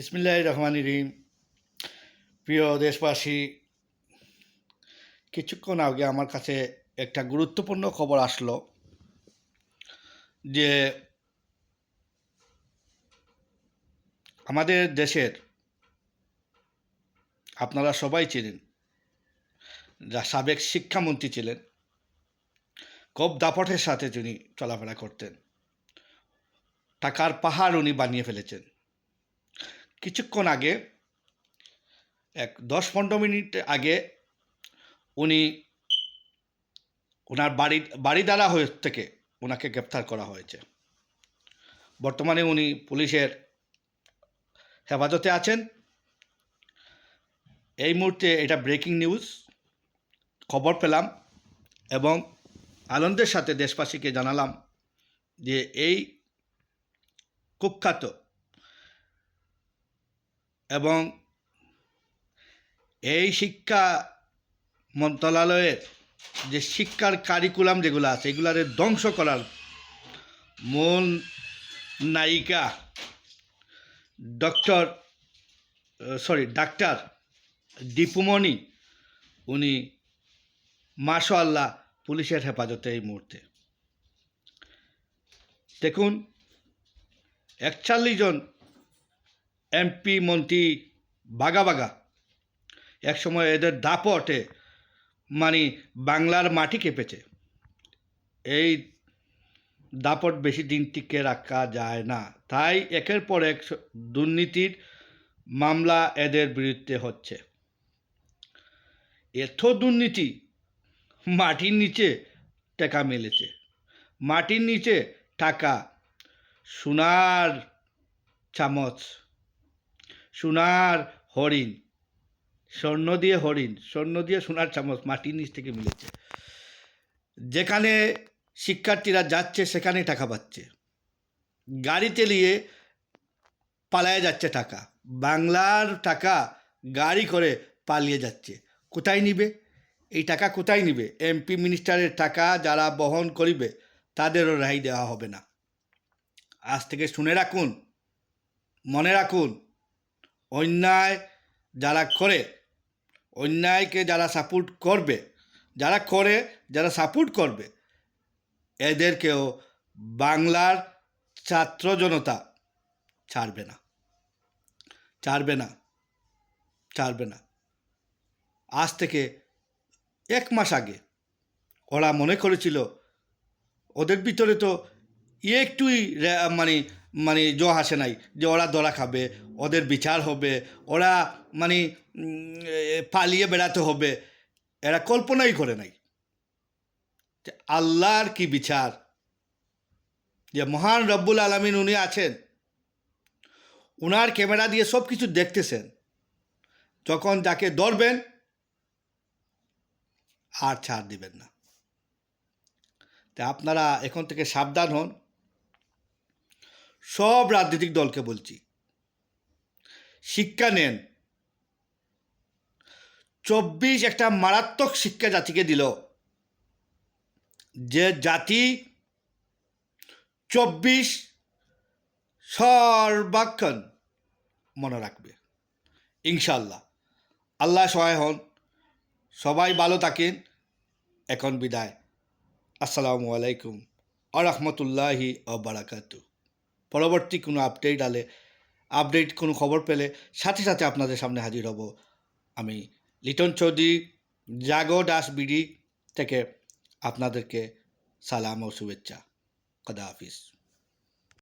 বিসমিল্লাহ রহমান রহিম। প্রিয় দেশবাসী, কিছুক্ষণ আগে আমার কাছে একটা গুরুত্বপূর্ণ খবর আসলো যে আমাদের দেশের, আপনারা সবাই চিনেন, যা সাবেক শিক্ষামন্ত্রী ছিলেন, খুব দাপটের সাথে তিনি চলাফেরা করতেন। টাকার পাহাড় উনি বানিয়ে ফেলেছেন। কিছুক্ষণ আগে, এক দশ পনেরো মিনিট আগে উনি ওনার বাড়ি বাড়িদারা হয়ে থেকে ওনাকে গ্রেপ্তার করা হয়েছে। বর্তমানে উনি পুলিশের হেফাজতে আছেন। এই মুহূর্তে এটা ব্রেকিং নিউজ, খবর পেলাম এবং আনন্দের সাথে দেশবাসীকে জানালাম যে এই কুখ্যাত এবং এই শিক্ষা মন্ত্রণালয়ের যে শিক্ষার কারিকুলাম যেগুলো আছে, এগুলারে ধ্বংস করার মূল নায়িকা ডক্টর সরি ডাক্তার দীপুমণি, উনি মাশাল্লাহ পুলিশের হেফাজতে এই মুহূর্তে। দেখুন, একচল্লিশ জন এমপি, মন্ত্রী, বাগা বাগা। একসময় এদের দাপটে মানে বাংলার মাটি কেঁপেছে। এই দাপট বেশি দিন টিকে রাখা যায় না। তাই একের পর এক দুর্নীতির মামলা এদের বিরুদ্ধে হচ্ছে। এত দুর্নীতি মাটির নিচে টাকা মেলেছে। মাটির নিচে টাকা, সোনার চামচ সোনার হরিণ, স্বর্ণ দিয়ে হরিণ, স্বর্ণ দিয়ে সোনার চামচ মাটির নিচ থেকে মিলেছে। যেখানে শিক্ষার্থীরা যাচ্ছে সেখানে টাকা পাচ্ছে। গাড়িতে নিয়ে পালায়ে যাচ্ছে টাকা। বাংলার টাকা গাড়ি করে পালিয়ে যাচ্ছে। কোথায় নিবে? এই টাকা কোথায় নিবে? এমপি মিনিস্টারের টাকা যারা বহন করিবে, তাদেরও রেহাই দেওয়া হবে না। আজ থেকে শুনে রাখুন, মনে রাখুন অন্যায় যারা করে, অন্যায়কে যারা সাপোর্ট করবে, যারা করে, যারা সাপোর্ট করবে, এদেরকেও বাংলার ছাত্র জনতা ছাড়বে না ছাড়বে না ছাড়বে না। আজ থেকে এক মাস আগে ওরা মনে করেছিল, ওদের ভিতরে তো একটুই মানে মানে জ আসে নাই, যে ওরা দরা খাবে, ওদের বিচার হবে, ওরা মানে পালিয়ে বেড়াতে হবে, এরা কল্পনাই করে নাই। আল্লাহর কি বিচার? যে মহান রব্বুল আলমিন উনি আছেন, উনার ক্যামেরা দিয়ে সব কিছু দেখতেছেন, যখন যাকে ধরবেন, আর ছাড় দিবেন না। তা আপনারা এখন থেকে সাবধান হন। সব রাজনৈতিক দলকে বলছি। শিক্ষা নেন। চব্বিশ একটা মারাত্মক শিক্ষা জাতিকে দিল। যে জাতি চব্বিশ সর্বাক্ষণ মনে রাখবে। ইনশাল্লাহ আল্লাহ সহায় হন। সবাই ভালো থাকেন। এখন বিদায়। আসসালামু আলাইকুম। আরহামতুল্লাহি বারাকাতু। পরবর্তী কোনো আপডেট আলে আপডেট কোনো খবর পেলে সাথে সাথে আপনাদের সামনে হাজির হব আমি লিটন চৌধুরী, জাগো দাস বিডি থেকে আপনাদেরকে সালাম ও শুভেচ্ছা। খদা হাফিজ।